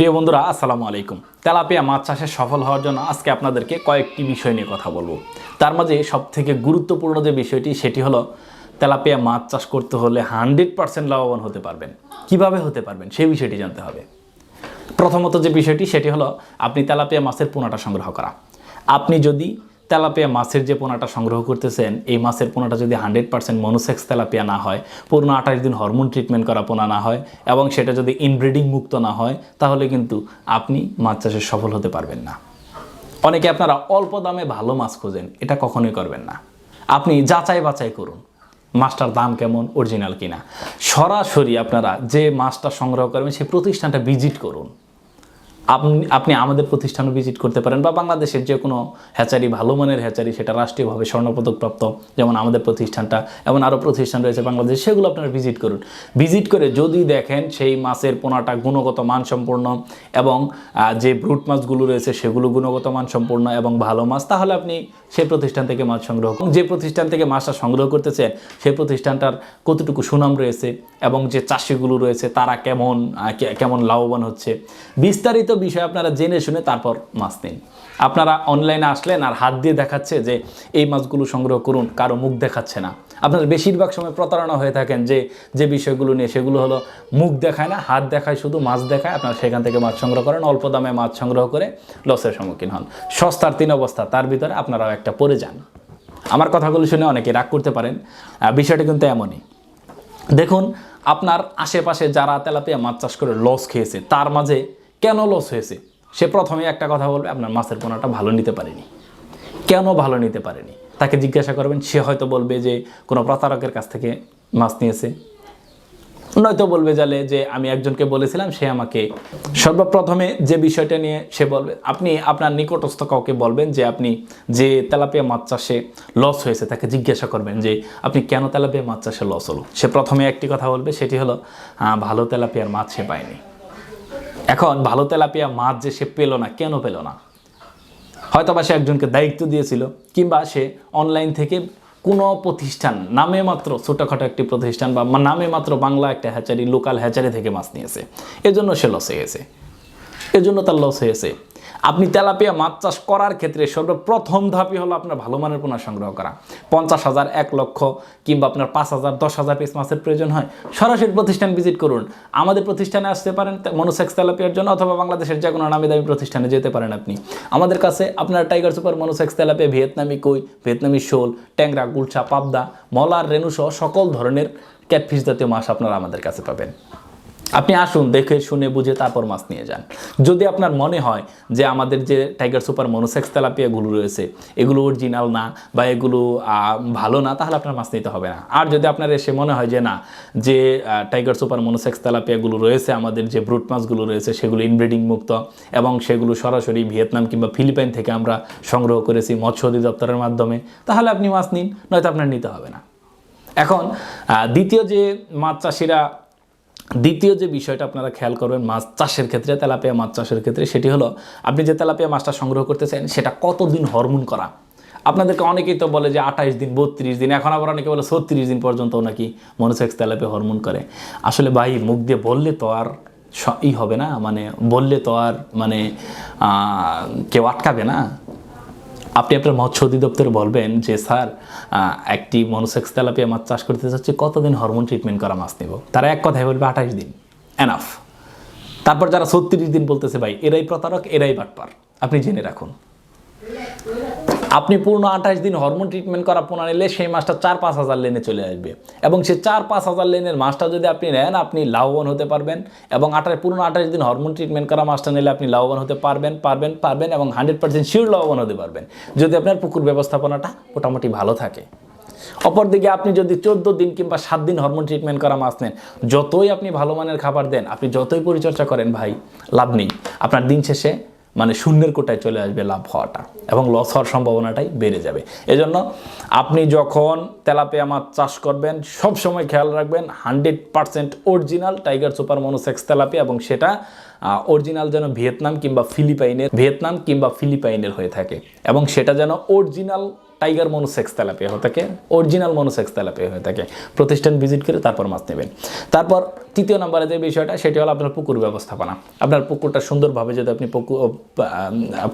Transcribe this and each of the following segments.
প্রিয় বন্ধুরা, আসসালামু আলাইকুম। তেলাপিয়া মাছ চাষে সফল হওয়ার জন্য আজকে আপনাদেরকে কয়েকটি বিষয় নিয়ে কথা বলব। তার মাঝে সব থেকে গুরুত্বপূর্ণ যে বিষয়টি, সেটি হলো তেলাপিয়া মাছ চাষ করতে হলে হান্ড্রেড পারসেন্ট লাভবান হতে পারবেন। কীভাবে হতে পারবেন সেই বিষয়টি জানতে হবে। প্রথমত যে বিষয়টি, সেটি হলো আপনি তেলাপিয়া মাছের পোনাটা সংগ্রহ করা। আপনি যদি তেলাপিয়া মাছের যে পোনাটা সংগ্রহ করতেছেন, এই মাছের পোনাটা যদি হান্ড্রেড পার্সেন্ট মনোসেক্স তেলাপিয়া না হয় পূর্ণ আঠাশ দিন হরমোন ট্রিটমেন্ট করা পোনা না হয়, এবং সেটা যদি ইনব্রিডিং মুক্ত না হয়, তাহলে কিন্তু আপনি মাছ চাষে সফল হতে পারবেন না। অনেকে আপনারা অল্প দামে ভালো মাছ খোঁজেন, এটা কখনোই করবেন না। আপনি যাচাই বাছাই করুন, মাছটার দাম কেমন, অরিজিনাল কিনা। সরাসরি আপনারা যে মাছটা সংগ্রহ করবেন, সেই প্রতিষ্ঠানটা ভিজিট করুন। আপনি আমাদের প্রতিষ্ঠানে ভিজিট করতে পারেন বা বাংলাদেশের যে কোনো হ্যাচারি, ভালো মানের হ্যাচারি, সেটা রাষ্ট্রীয়ভাবে স্বর্ণপদকপ্রাপ্ত, যেমন আমাদের প্রতিষ্ঠানটা, এমন আরও প্রতিষ্ঠান রয়েছে বাংলাদেশ, সেগুলো আপনারা ভিজিট করুন। ভিজিট করে যদি দেখেন সেই মাছের পোনাটা গুণগত মানসম্পন্ন এবং যে ব্রুট মাছগুলো রয়েছে সেগুলো গুণগত মানসম্পন্ন এবং ভালো মাছ, তাহলে আপনি সেই প্রতিষ্ঠান থেকে মাছ সংগ্রহ করুন। যে প্রতিষ্ঠান থেকে মাছটা সংগ্রহ করতেছেন, সেই প্রতিষ্ঠানটার কতটুকু সুনাম রয়েছে এবং যে চাষিগুলো রয়েছে, তারা কেমন কেমন লাভবান হচ্ছে। বিস্তারিত বিষয় আপনারা জেনে শুনে তারপর মাছ নিন। আপনারা অনলাইনে আসলেন আর হাত দিয়ে দেখাচ্ছে যে এই মাছগুলো সংগ্রহ করুন, কারও মুখ দেখাচ্ছে না। আপনারা বেশিরভাগ সময় প্রতারণা হয়ে থাকেন যে যে বিষয়গুলো নিয়ে সেগুলো হলো মুখ দেখায় না, হাত দেখায় শুধু মাছ দেখায়, আপনারা সেখান থেকে মাছ সংগ্রহ করেন, অল্প দামে মাছ সংগ্রহ করে লসের সম্মুখীন হন। সস্তার তিন অবস্থা, তার ভিতরে আপনারাও একটা পড়ে যান। আমার কথাগুলো শুনে অনেকে রাগ করতে পারেন বিষয়টা কিন্তু এমনই। দেখুন, আপনার আশেপাশে যারা তেলাপিয়া মাছ চাষ করে লস খেয়েছে, তার মাঝে কেন লস হয়েছে? সে প্রথমে একটা কথা বলবে, আপনার মাছের পোনাটা ভালো নিতে পারেনি। কেন ভালো নিতে পারেনি? তাকে জিজ্ঞাসা করবেন, সে হয়তো বলবে যে, কোনো প্রতারকের কাছ থেকে মাছ নিয়েছে। নয়তো বলবে জালে যে, আমি একজনকে বলেছিলাম, সে আমাকে সর্বপ্রথমে যে বিষয়টা নিয়ে সে বলবে, আপনি আপনার নিকটস্থ কাউকে বলবেন যে, আপনি যে তেলাপিয়া মাছ চাষে লস হয়েছে, তাকে জিজ্ঞাসা করবেন যে, আপনি কেন তেলাপিয়া মাছ চাষে লস হলো? সে প্রথমে একটি কথা বলবে, সেটি হলো ভালো তেলাপিয়ার মাছ সে পায়নি। এখন ভালো তেলাপিয়া মাছ যে সে পেল না, কেন পেল না? হয়তো বা সে একজনকে দায়িত্ব দিয়েছিল, কিংবা সে অনলাইন থেকে কোনো প্রতিষ্ঠান, নামে মাত্র ছোটোখাটো একটি প্রতিষ্ঠান বা নামে মাত্র বাংলা একটা হ্যাচারি লোকাল হ্যাচারি থেকে মাছ নিয়েছে। এজন্য সে লস হয়েছে এজন্য তার লস হয়েছে আপনি তেলাপিয়া মাছ চাষ করার ক্ষেত্রে সর্বপ্রথম ধাপই হলো আপনার ভালো মানের পোনা সংগ্রহ করা। পঞ্চাশ হাজার, এক লক্ষ কিংবা আপনার পাঁচ হাজার, দশ হাজার পিস মাছের প্রয়োজন হয়। সরাসরি প্রতিষ্ঠান ভিজিট করুন। আমাদের প্রতিষ্ঠানে আসতে পারেন মনোসেক্স তেলাপিয়ার জন্য অথবা বাংলাদেশের যে কোনো নামি দামি প্রতিষ্ঠানে যেতে পারেন আপনি। আমাদের কাছে আপনার টাইগার সুপার মনোসেক্স তেলাপিয়া ভিয়েতনামি কই, ভিয়েতনামি শোল, ট্যাংরা গুলছা পাবদা, মলার রেণু সহ সকল ধরনের ক্যাটফিশ জাতীয় মাছ আপনারা আমাদের কাছে পাবেন। আপনি আসুন, দেখে শুনে বুঝে তারপর মাছ নিয়ে যান। যদি আপনার মনে হয় যে আমাদের যে টাইগার সুপার মনোসেক্স তেলাপিয়াগুলো রয়েছে, এগুলো অরিজিনাল না বা এগুলো ভালো না, তাহলে আপনার মাছ নিতে হবে না। আর যদি আপনার এসে মনে হয় যে না, যে টাইগার সুপার মনোসেক্স তেলাপিয়াগুলো রয়েছে, আমাদের যে ব্রুট মাছগুলো রয়েছে, সেগুলো ইনব্রিডিং মুক্ত এবং সেগুলো সরাসরি ভিয়েতনাম কিংবা ফিলিপাইন থেকে আমরা সংগ্রহ করেছি মৎস্য অধিদপ্তরের মাধ্যমে, তাহলে আপনি মাছ নিন, নয়তো আপনার নিতে হবে না। এখন দ্বিতীয় যে মাছ চাষিরা দ্বিতীয় যে বিষয়টা আপনারা খেয়াল করবেন মাছ চাষের ক্ষেত্রে, তেলাপিয়া মাছ চাষের ক্ষেত্রে, সেটি হলো আপনি যে তেলাপিয়া মাছটা সংগ্রহ করতেছেন সেটা কতদিন হরমোন করা? আপনাদেরকে অনেকেই তো বলে যে আঠাইশ দিন, বত্রিশ দিন, এখন আবার অনেকে বলে ছত্রিশ দিন পর্যন্ত নাকি মনোসেক্স তেলাপিয়া হরমোন করে। আসলে ভাই, মুখ দিয়ে বললে তো আর ই হবে না মানে বললে তো আর মানে কেউ আটকাবে না। আপনি আপনার মৎস্য অধিদপ্তরে বলবেন যে, স্যার একটি মনোসেক্স তেলাপিয়া মাছ চাষ করতে চাচ্ছি, কতদিন হরমোন ট্রিটমেন্ট করা মাছ নেব? তারা এক কথায় বলবে আঠাশ দিন এনাফ তারপর যারা ছত্রিশ দিন বলতেছে, ভাই, এরাই প্রতারক, এরাই বাটপার। আপনি জেনে রাখুন। আপনি পূর্ণ আঠাশ দিন হরমোন ট্রিটমেন্ট করা পোনা নিলে সেই মাছটা চার পাঁচ হাজার লেনে চলে আসবে। এবং সে চার পাঁচ হাজার লেনের মাছটা যদি আপনি নেন, আপনি লাভবান হতে পারবেন। এবং আঠাশ, পূর্ণ আঠাশ দিন হরমোন ট্রিটমেন্ট করা মাছটা নিলে আপনি লাভবান হতে পারবেন পারবেন পারবেন এবং হান্ড্রেড পার্সেন্ট শিওর লাভবান হতে পারবেন। যদি আপনার পুকুর ব্যবস্থাপনাটা মোটামুটি ভালো থাকে। অপরদিকে আপনি যদি চোদ্দ দিন কিংবা সাত দিন হরমোন ট্রিটমেন্ট করা মাছ নেন, যতই আপনি ভালো মানের খাবার দেন, আপনি যতই পরিচর্যা করেন ভাই, লাভ নেই। আপনার দিন শেষে মানে শূন্যের কোটায় চলে আসবে লাভ হওয়াটা এবং লস হওয়ার সম্ভাবনাটাই বেড়ে যাবে। এজন্য আপনি যখন তেলাপিয়া মাছ চাষ করবেন, সব সময় খেয়াল রাখবেন hundred percent original tiger super monosex tilapia এবং সেটা অরিজিনাল যেন ভিয়েতনাম কিংবা ফিলিপাইনের, ভিয়েতনাম কিংবা ফিলিপাইনের হয়ে থাকে এবং সেটা যেন অরিজিনাল টাইগার মনোসেক্স তেলাপিয়া হয়ে থাকে, অরিজিনাল মনোসেক্স তেলাপিয়া হয়ে থাকে। প্রতিষ্ঠান ভিজিট করে তারপর মাছ নেবেন। তারপর তৃতীয় নম্বরে যে বিষয়টা, সেটি হলো আপনার পুকুর ব্যবস্থাপনা। আপনার পুকুরটা সুন্দরভাবে যদি আপনি পুকুর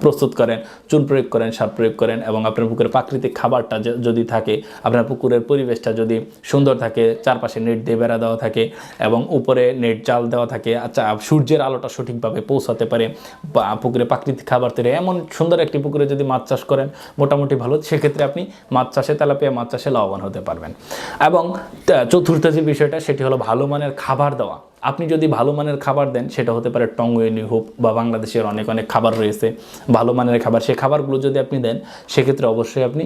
প্রস্তুত করেন চুন প্রয়োগ করেন, সার প্রয়োগ করেন, এবং আপনার পুকুরের প্রাকৃতিক খাবারটা যদি থাকে, আপনার পুকুরের পরিবেশটা যদি সুন্দর থাকে, চারপাশে নেট দিয়ে বেড়া দেওয়া থাকে, এবং উপরে নেট জাল দেওয়া থাকে আচ্ছা সূর্যের আলোটা সঠিকভাবে পৌঁছাতে পারে পুকুরে প্রাকৃতিক খাবার তৈরি এমন সুন্দর একটি পুকুরে যদি মাছ চাষ করেন, মোটামুটি ভালো, সেক্ষেত্রে আপনি মাছ চাষে তেলাপিয়া মাছ চাষে লাভবান হতে পারবেন। এবং চতুর্থ যে বিষয়টা, সেটি হলো ভালো মানের খাবার দেওয়া। আপনি যদি ভালো মানের খাবার দেন, সেটা হতে পারে টংওয়েনি হোক বা বাংলাদেশের অনেক অনেক খাবার রয়েছে। ভালো মানের খাবার, সেই খাবারগুলো যদি আপনি দেন, সেক্ষেত্রে অবশ্যই আপনি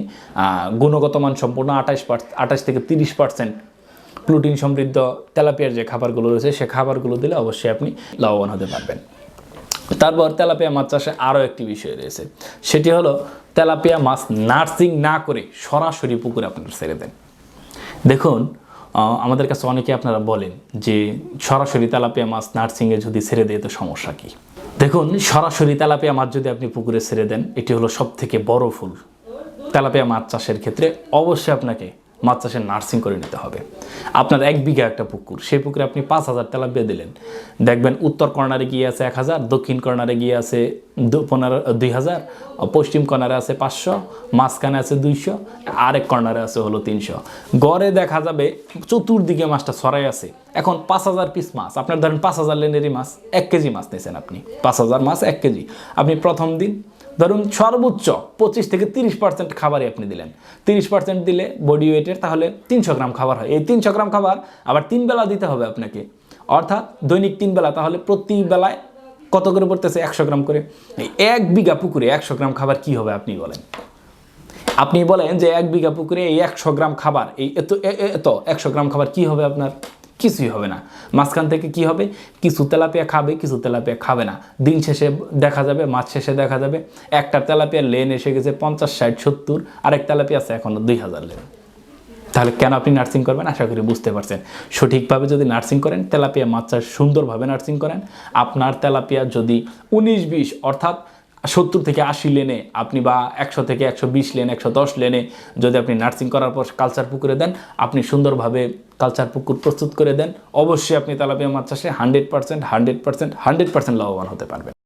গুণগত মান সম্পূর্ণ আঠাশ আঠাশ থেকে তিরিশ পার্সেন্ট প্রোটিন সমৃদ্ধ তেলাপিয়ার যে খাবারগুলো রয়েছে, সে খাবারগুলো দিলে অবশ্যই আপনি লাভবান হতে পারবেন। তারপর তেলাপিয়া মাছ চাষে আরও একটি বিষয় রয়েছে। সেটি হলো, তেলাপিয়া মাছ নার্সিং না করে সরাসরি পুকুরে আপনারা ছেড়ে দেন। দেখুন আমাদের কাছে অনেকে আপনারা বলেন যে সরাসরি তেলাপিয়া মাছ নার্সিংয়ে যদি ছেড়ে দেয় তো সমস্যা কী? দেখুন, সরাসরি তেলাপিয়া মাছ যদি আপনি পুকুরে ছেড়ে দেন, এটি হলো সব থেকে বড় ফুল তেলাপিয়া মাছ চাষের ক্ষেত্রে অবশ্যই আপনাকে মাছ চাষের নার্সিং করে নিতে হবে। আপনার এক বিঘা একটা পুকুর, সেই পুকুরে আপনি পাঁচ হাজার তেলাপিয়া দিলেন। দেখবেন উত্তর কর্নারে গিয়ে আছে এক হাজার, দক্ষিণ কর্নারে গিয়ে আছে পনেরো, দুই হাজার পশ্চিম কর্নারে আছে পাঁচশো, মাঝখানে আছে দুইশো, আরেক কর্নারে আছে হলো তিনশো। গড়ে দেখা যাবে চতুর্দিকে মাছটা ছড়াই আছে। এখন পাঁচ হাজার পিস মাছ, আপনার ধরেন পাঁচ হাজার লেনেরই মাছ, এক কেজি মাছ নিয়েছেন আপনি। পাঁচ হাজার মাছ, এক কেজি। আপনি প্রথম দিন ধরুন সর্বোচ্চ পঁচিশ থেকে তিরিশ পার্সেন্ট খাবারই আপনি দিলেন। তিরিশ পার্সেন্ট দিলে বডি ওয়েটের তাহলে তিনশো গ্রাম খাবার হয়। এই তিনশো গ্রাম খাবার আবার তিন বেলা দিতে হবে আপনাকে। অর্থাৎ দৈনিক তিন বেলা, তাহলে প্রতি বেলায় কত করে পড়তেছে? একশো গ্রাম করে। এক বিঘা পুকুরে একশো গ্রাম খাবার কি হবে আপনি বলেন? আপনি বলেন যে এক বিঘা পুকুরে এই একশো গ্রাম খাবার, এই এত এত একশো গ্রাম খাবার কি হবে আপনার? কিছুই হবে না। মাঝখান থেকে কি হবে? কিছু তেলাপিয়া খাবে, কিছু তেলাপিয়া খাবে না। দিন শেষে দেখা যাবে মাছ শেষে দেখা যাবে। একটা তেলাপিয়ার লেন এসে গেছে পঞ্চাশ, ষাট, সত্তর, আরেক তেলাপিয়া আছে এখনও দুই হাজার লেন। তাহলে কেন আপনি নার্সিং করবেন? আশা করি বুঝতে পারছেন। সঠিকভাবে যদি নার্সিং করেন, তেলাপিয়া মাছ চাষ সুন্দরভাবে নার্সিং করেন। আপনার তেলাপিয়া যদি উনিশ, বিশ, অর্থাৎ সত্তর থেকে আশি লেনে আপনি বা একশো থেকে একশো বিশ লেন, একশো দশ লেনে যদি আপনি নার্সিং করার পর কালচার পুকুরে দেন, আপনি সুন্দরভাবে কালচার পুকুর প্রস্তুত করে দেন। অবশ্যই আপনি তেলাপিয়া মাছ চাষে hundred percent hundred percent hundred percent লাভবান হতে পারবেন।